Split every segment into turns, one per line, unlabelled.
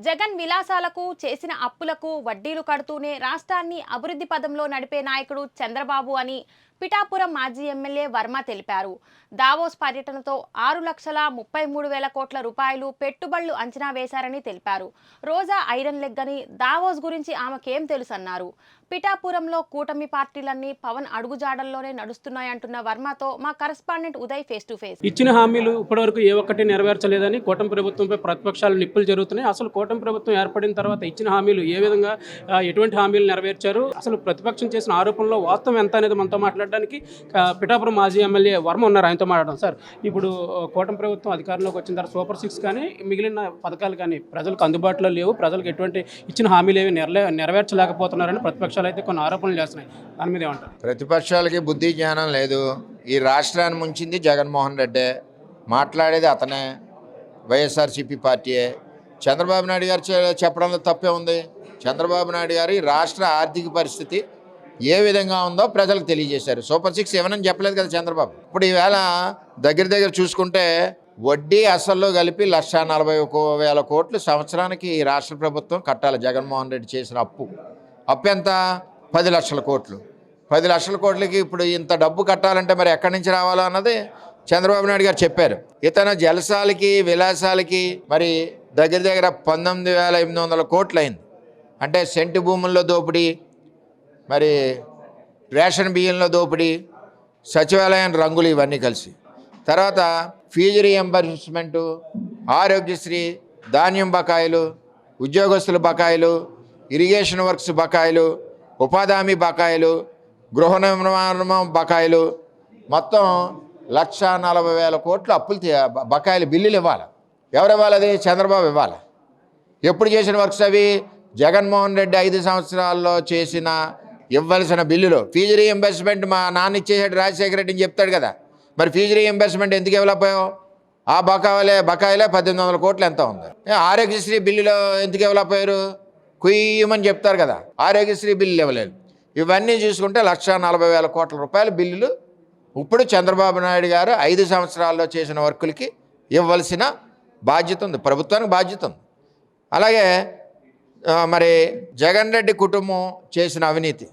జగన్ విలాసాలకు చేసిన అప్పులకు వడ్డీలు కడుతూనే రాష్ట్రాన్ని అభివృద్ధి పదంలో నడిపే నాయకుడు చంద్రబాబు అని పిఠాపురం మాజీ ఎమ్మెల్యే వర్మ తెలిపారు. దావోస్ పర్యటనతో ఆరు లక్షల ముప్పై మూడు వేల కోట్ల రూపాయలు పెట్టుబడులు అంచనా వేశారని తెలిపారు. రోజా ఐరన్ లెగ్ అని దావోస్ గురించి ఆమెకేం తెలుసన్నారు. పిఠాపురంలో కూటమి పార్టీలన్నీ పవన్ అడుగుజాడల్లోనే నడుస్తున్నాయంటున్న వర్మతో మా correspondent Uday face to face
ఇచ్చిన హామీలు ఇప్పటివరకు ఏ ఒక్కటి నెరవేర్చలేదని కూటమి ప్రభుత్వంపై ప్రతిపక్షాలు నిప్పులు జరుగుతున్నాయి. అసలు కూటమి ప్రభుత్వం ఏర్పడిన తర్వాత ఇచ్చిన హామీలు ఏ విధంగా ఎటువంటి హామీలు నెరవేర్చారు? అసలు ప్రతిపక్షం చేసిన ఆరోపణలో వాస్తవం ఎంత అనేది మనతో మాట్లాడడానికి పిఠాపురం మాజీ ఎమ్మెల్యే వర్మ ఉన్నారు ఆయనతో మాట్లాడడం సార్ ఇప్పుడు కూటమి ప్రభుత్వం అధికారంలోకి వచ్చిన తర్వాత సూపర్ సిక్స్ కానీ మిగిలిన పథకాలు కానీ ప్రజలకు అందుబాటులో లేవు. ప్రజలకు ఎటువంటి ఇచ్చిన హామీలు ఏవి నెరవేర్చలేకపోతున్నారని ప్రతిపక్షాలు అయితే కొన్ని ఆరోపణలు చేస్తున్నాయి. దాని మీద ఏమంటారు?
ప్రతిపక్షాలకి బుద్ధి జ్ఞానం లేదు. ఈ రాష్ట్రాన్ని ముంచింది జగన్మోహన్ రెడ్డే. మాట్లాడేది అతనే. వైఎస్ఆర్సీపీ పార్టీయే. చంద్రబాబు నాయుడు గారు చెప్పడంలో తప్పే ఉంది. చంద్రబాబు నాయుడు గారి రాష్ట్ర ఆర్థిక పరిస్థితి ఏ విధంగా ఉందో ప్రజలకు తెలియజేశారు. సూపర్ సిక్స్ ఏమని చెప్పలేదు కదా చంద్రబాబు. ఇప్పుడు ఈవేళ దగ్గర దగ్గర చూసుకుంటే వడ్డీ అసల్లో కలిపి లక్ష నలభై ఒక వేల కోట్లు సంవత్సరానికి ఈ రాష్ట్ర ప్రభుత్వం కట్టాలి. జగన్మోహన్ రెడ్డి చేసిన అప్పు. అప్పు ఎంత? పది లక్షల కోట్లు. పది లక్షల కోట్లకి ఇప్పుడు ఇంత డబ్బు కట్టాలంటే మరి ఎక్కడి నుంచి రావాలో అన్నది చంద్రబాబు నాయుడు గారు చెప్పారు. ఇతను జలసాలకి విలాసాలకి మరి దగ్గర దగ్గర పంతొమ్మిది వేల ఎనిమిది వందల కోట్లు అయింది. అంటే సెంటు భూముల్లో దోపిడీ మరి రేషన్ బియ్యంలో దోపిడీ సచివాలయం రంగులు ఇవన్నీ కలిసి. తర్వాత ఫీజు రియంబర్స్మెంటు ఆరోగ్యశ్రీ ధాన్యం బకాయిలు ఉద్యోగస్తుల బకాయిలు ఇరిగేషన్ వర్క్స్ బకాయిలు ఉపాధి హామీ బకాయిలు గృహ నిర్మాణం బకాయిలు. మొత్తం లక్ష నలభై వేల కోట్లు అప్పులు తీ- బకాయిలు బిల్లులు ఇవ్వాలి. ఎవరు ఇవ్వాలి అది? చంద్రబాబు ఇవ్వాలి. ఎప్పుడు చేసిన వర్క్స్ అవి? జగన్మోహన్ రెడ్డి ఐదు సంవత్సరాల్లో చేసిన ఇవ్వాల్సిన బిల్లులు. ఫీజు రీఎంబర్స్మెంట్ మా నాన్న ఇచ్చేసాడు రాజశేఖర రెడ్డి అని చెప్తాడు కదా. మరి ఫీజు రీఎంబర్స్మెంట్ ఎందుకు ఇవ్వలేకపోయావు? ఆ బకాయిలే బకాయిలే పద్దెనిమిది వందల కోట్లు ఎంత ఉంది? ఆరోగ్యశ్రీ బిల్లులో ఎందుకు ఇవ్వలేకపోయారు? కుయ్యమని చెప్తారు కదా. ఆరోగ్యశ్రీ బిల్లులు ఇవ్వలేదు. ఇవన్నీ చూసుకుంటే లక్ష నలభై వేల కోట్ల రూపాయల బిల్లులు ఇప్పుడు చంద్రబాబు నాయుడు గారు ఐదు సంవత్సరాల్లో చేసిన వర్కులకి ఇవ్వాల్సిన బాధ్యత ఉంది. ప్రభుత్వానికి బాధ్యత ఉంది. అలాగే మరి జగన్ రెడ్డి కుటుంబం చేసిన అవినీతి.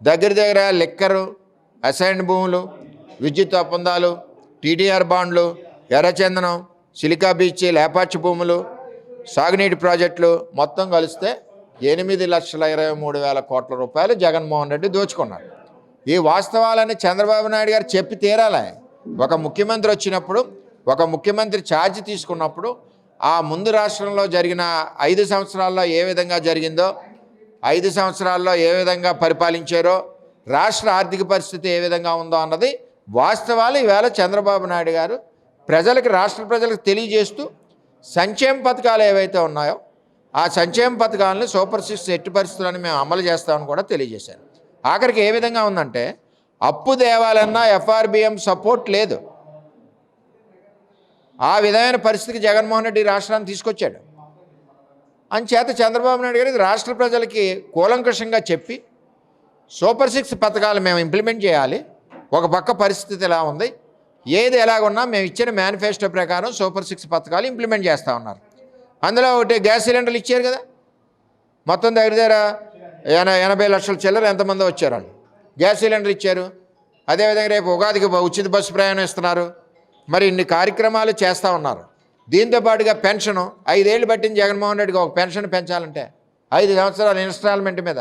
దగ్గర దగ్గర లెక్కరు అసైన్ భూములు విద్యుత్ ఒప్పందాలు టీడీఆర్ బాండ్లు ఎర్రచందనం సిలికా బీచ్ లేపాచి భూములు సాగునీటి ప్రాజెక్టులు మొత్తం కలిస్తే ఎనిమిది లక్షల ఇరవై మూడు వేల కోట్ల రూపాయలు జగన్మోహన్ రెడ్డి దోచుకున్నాడు ఈ వాస్తవాలని చంద్రబాబు నాయుడు గారు చెప్పి తీరాలి. ఒక ముఖ్యమంత్రి వచ్చినప్పుడు ఒక ముఖ్యమంత్రి ఛార్జ్ తీసుకున్నప్పుడు ఆ ముందు రాష్ట్రంలో జరిగిన ఐదు సంవత్సరాల్లో ఏ విధంగా జరిగిందో ఐదు సంవత్సరాల్లో ఏ విధంగా పరిపాలించారో రాష్ట్ర ఆర్థిక పరిస్థితి ఏ విధంగా ఉందో అన్నది వాస్తవాలు ఈవేళ చంద్రబాబు నాయుడు గారు ప్రజలకు రాష్ట్ర ప్రజలకు తెలియజేస్తూ సంక్షేమ పథకాలు ఏవైతే ఉన్నాయో ఆ సంక్షేమ పథకాలను సూపర్ సిక్స్ ఎట్టి పరిస్థితులను మేము అమలు చేస్తామని కూడా తెలియజేశారు. ఆఖరికి ఏ విధంగా ఉందంటే అప్పు దేవాలన్నా ఎఫ్ఆర్బిఎం సపోర్ట్ లేదు. ఆ విధమైన పరిస్థితికి జగన్మోహన్ రెడ్డి రాష్ట్రాన్ని తీసుకొచ్చాడు. అంచేత చంద్రబాబు నాయుడు గారు ఇది రాష్ట్ర ప్రజలకి కూలంకషంగా చెప్పి సూపర్ సిక్స్ పథకాలు మేము ఇంప్లిమెంట్ చేయాలి ఒక పక్క పరిస్థితి ఎలా ఉంది ఏది ఎలాగున్నా మేము ఇచ్చిన మేనిఫెస్టో ప్రకారం సూపర్ సిక్స్ పథకాలు ఇంప్లిమెంట్ చేస్తూ ఉన్నారు. అందులో ఒకటి గ్యాస్ సిలిండర్లు ఇచ్చారు కదా మొత్తం దగ్గర దగ్గర ఎన ఎనభై లక్షల చిల్లర ఎంతమంది వచ్చారు వాళ్ళు. గ్యాస్ సిలిండర్ ఇచ్చారు అదేవిధంగా రేపు ఉగాదికి ఉచిత బస్సు ప్రయాణం ఇస్తున్నారు. మరి ఇన్ని కార్యక్రమాలు చేస్తూ ఉన్నారు. దీంతో పాటుగా పెన్షను ఐదేళ్ళు పట్టింది జగన్మోహన్ రెడ్డికి ఒక పెన్షన్ పెంచాలంటే ఐదు సంవత్సరాల ఇన్స్టాల్మెంట్ మీద.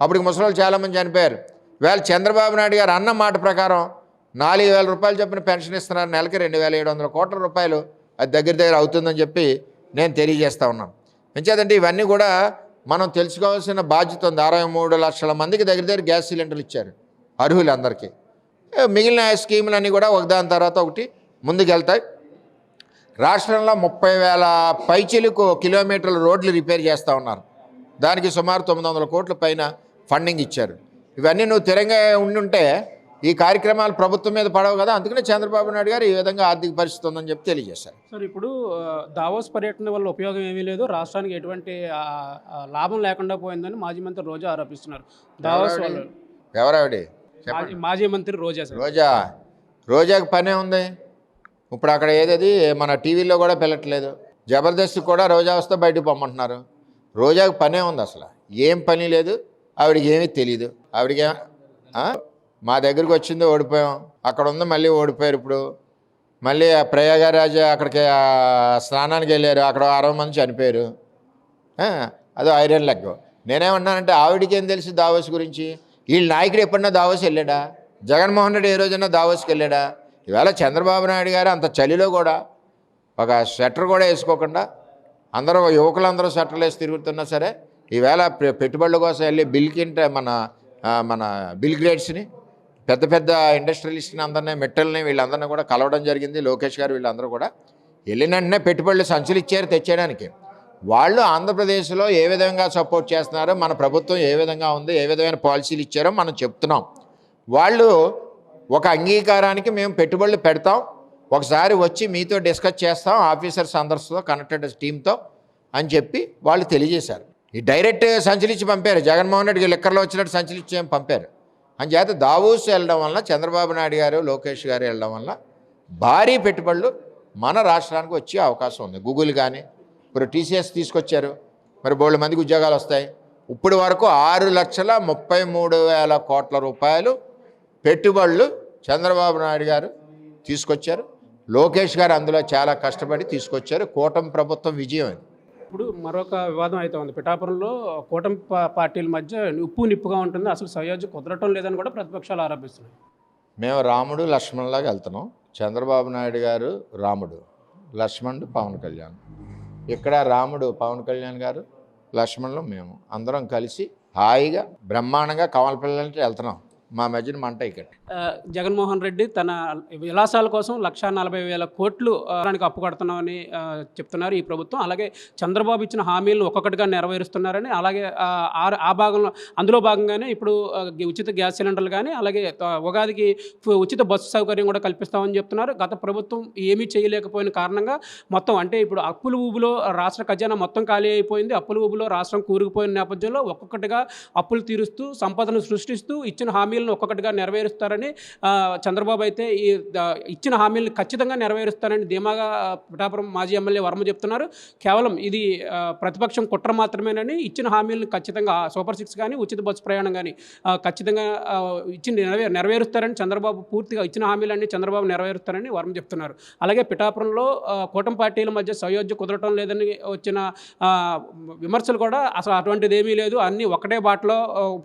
అప్పటికి ముసలి చాలామంది చనిపోయారు. వేళ చంద్రబాబు నాయుడు గారు అన్న మాట ప్రకారం నాలుగు వేల రూపాయలు చొప్పున పెన్షన్ ఇస్తున్నారు. నెలకి రెండు వేల ఏడు వందల కోట్ల రూపాయలు అది దగ్గర దగ్గర అవుతుందని చెప్పి నేను తెలియజేస్తా ఉన్నాను. ఎంచేదంటే ఇవన్నీ కూడా మనం తెలుసుకోవాల్సిన బాధ్యత ఉంది. అరవై మూడు లక్షల మందికి దగ్గర దగ్గర గ్యాస్ సిలిండర్లు ఇచ్చారు అర్హులందరికీ. అందరికీ మిగిలిన స్కీములన్నీ కూడా ఒకదాని తర్వాత ఒకటి ముందుకెళ్తాయి. రాష్ట్రంలో ముప్పై వేల పైచిలకు కిలోమీటర్ల రోడ్లు రిపేర్ చేస్తూ ఉన్నారు. దానికి సుమారు తొమ్మిది వందల కోట్ల పైన ఫండింగ్ ఇచ్చారు. ఇవన్నీ నువ్వు తిరంగా ఉండుంటే ఈ కార్యక్రమాలు ప్రభుత్వం మీద పడవు కదా. అందుకనే చంద్రబాబు నాయుడు గారు ఈ విధంగా ఆర్థిక పరిస్థితి ఉందని చెప్పి తెలియజేశారు.
సార్ ఇప్పుడు దావోస్ పర్యటన వల్ల ఉపయోగం ఏమీ లేదు. రాష్ట్రానికి ఎటువంటి లాభం లేకుండా పోయిందని మాజీ మంత్రి రోజా ఆరోపిస్తున్నారు. దావోస్
ఎవరావిడి?
మాజీ- మాజీ మంత్రి రోజా సార్.
రోజా? రోజాకి పనే ఉంది. ఇప్పుడు అక్కడ ఏదది? మన టీవీలో కూడా పిలట్లేదు జబర్దస్త్ కూడా రోజా వస్తే బయటకు పొమ్మంటున్నారు. రోజాకి పనే ఉంది అసలు. ఏం పని లేదు. ఆవిడకి ఏమీ తెలియదు ఆవిడకి మా దగ్గరికి వచ్చింది ఓడిపోయాం. అక్కడ ఉంది మళ్ళీ ఓడిపోయారు ఇప్పుడు. మళ్ళీ ఆ ప్రయాగరాజ అక్కడికి స్నానానికి వెళ్ళారు. అక్కడ అరవై మంది చనిపోయారు. అదో ఐరన్ లెగ్. నేనేమన్నానంటే ఆవిడకి ఏం తెలుసు దావోస్ గురించి? వీళ్ళ నాయకుడు ఎప్పుడన్నా దావోస్ వెళ్ళాడా? జగన్మోహన్ రెడ్డి ఏ రోజైనా దావోస్కి వెళ్ళాడా? ఇవాళ చంద్రబాబు నాయుడు గారు అంత చలిలో కూడా ఒక స్వెటర్ కూడా వేసుకోకుండా అందరూ యువకులందరూ స్వెటర్లు వేసి తిరుగుతున్నా సరే ఈవేళ పె- పెట్టుబడుల కోసం వెళ్ళి బిల్కింట మన మన బిల్ గ్రేడ్స్ని పెద్ద పెద్ద ఇండస్ట్రియలిస్ట్ని అందరినీ మెట్టల్ని వీళ్ళందరినీ కూడా కలవడం జరిగింది. లోకేష్ గారు వీళ్ళందరూ కూడా వెళ్ళిన వెంటనే పెట్టుబడులు సంచులు ఇచ్చారు తెచ్చేయడానికి. వాళ్ళు ఆంధ్రప్రదేశ్లో ఏ విధంగా సపోర్ట్ చేస్తున్నారో మన ప్రభుత్వం ఏ విధంగా ఉంది ఏ విధమైన పాలసీలు ఇచ్చారో మనం చెప్తున్నాం. వాళ్ళు ఒక అంగీకారానికి మేము పెట్టుబడులు పెడతాం. ఒకసారి వచ్చి మీతో డిస్కస్ చేస్తాం ఆఫీసర్స్ అందరితో కనెక్టెడ్ టీంతో అని చెప్పి వాళ్ళు తెలియజేశారు. ఈ డైరెక్ట్ సంచలించి పంపారు. జగన్మోహన్ రెడ్డికి లిక్కర్లో వచ్చినట్టు సంచలించి పంపారు. అని చేత దావూస్ వెళ్ళడం వల్ల చంద్రబాబు నాయుడు గారు లోకేష్ గారు వెళ్ళడం వల్ల భారీ పెట్టుబడులు మన రాష్ట్రానికి వచ్చే అవకాశం ఉంది. గూగుల్ కానీ ఇప్పుడు టీసీఎస్ తీసుకొచ్చారు. మరి బోళ్ళ మందికి ఉద్యోగాలు వస్తాయి. ఇప్పుడు వరకు ఆరు లక్షల ముప్పై మూడు వేల కోట్ల రూపాయలు పెట్టుబడులు చంద్రబాబు నాయుడు గారు తీసుకొచ్చారు. లోకేష్ గారు అందులో చాలా కష్టపడి తీసుకొచ్చారు. కూటమి ప్రభుత్వం విజయం అది.
ఇప్పుడు మరొక వివాదం అయితే ఉంది. పిఠాపురంలో కూటమి పార్టీల మధ్య ఉప్పు నిప్పుగా ఉంటుంది. అసలు సయోధ్య కుదరటం లేదని కూడా ప్రతిపక్షాలు ఆరోపిస్తున్నాయి.
మేము రాముడు లక్ష్మణులాగా వెళ్తున్నాం. చంద్రబాబు నాయుడు గారు రాముడు లక్ష్మణుడు పవన్ కళ్యాణ్. ఇక్కడ రాముడు పవన్ కళ్యాణ్ గారు లక్ష్మణులు మేము అందరం కలిసి హాయిగా బ్రహ్మాండంగా కమల పిల్లలకి వెళ్తున్నాం. మా మధ్యన మంట ఇక్కడ
జగన్మోహన్ రెడ్డి తన విలాసాల కోసం లక్షా నలభై వేల కోట్లు దానికి అప్పు కడుతున్నామని చెప్తున్నారు ఈ ప్రభుత్వం. అలాగే చంద్రబాబు ఇచ్చిన హామీలను ఒక్కొక్కటిగా నెరవేరుస్తున్నారని అలాగే ఆ, ఆ- భాగంలో అందులో భాగంగానే ఇప్పుడు ఉచిత గ్యాస్ సిలిండర్లు కానీ అలాగే ఉగాదికి ఉచిత బస్సు సౌకర్యం కూడా కల్పిస్తామని చెప్తున్నారు. గత ప్రభుత్వం ఏమీ చేయలేకపోయిన కారణంగా మొత్తం అంటే ఇప్పుడు అప్పుల ఊబులో రాష్ట్ర ఖజానా మొత్తం ఖాళీ అయిపోయింది. అప్పుల ఊబులో రాష్ట్రం కూరుకుపోయిన నేపథ్యంలో ఒక్కొక్కటిగా అప్పులు తీరుస్తూ సంపదను సృష్టిస్తూ ఇచ్చిన హామీలు హామీలను ఒక్కొక్కటిగా నెరవేరుస్తారని చంద్రబాబు అయితే ఈ ఇచ్చిన హామీలను ఖచ్చితంగా నెరవేరుస్తారని ధీమాగా పిఠాపురం మాజీ ఎమ్మెల్యే వర్మ చెప్తున్నారు. కేవలం ఇది ప్రతిపక్షం కుట్ర మాత్రమేనని ఇచ్చిన హామీలను ఖచ్చితంగా సూపర్ సిక్స్ కానీ ఉచిత బస్సు ప్రయాణం కానీ ఖచ్చితంగా ఇచ్చిన నెరవే నెరవేరుస్తారని చంద్రబాబు పూర్తిగా ఇచ్చిన హామీలన్నీ చంద్రబాబు నెరవేరుస్తారని వర్మ చెప్తున్నారు. అలాగే పిఠాపురంలో కూటమి పార్టీల మధ్య సయోధ్య కుదరటం లేదని వచ్చిన విమర్శలు కూడా అసలు అటువంటిది ఏమీ లేదు. అన్నీ ఒకటే బాటలో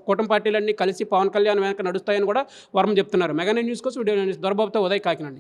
కూటమి పార్టీలన్నీ కలిసి పవన్ కళ్యాణ్ వెనక నడుస్తాయని కూడా వర్మ చెప్తున్నారు. మెగా న్యూస్ కోసం వీడియో దొరబాబుతో ఉదయ్ కాకినాడ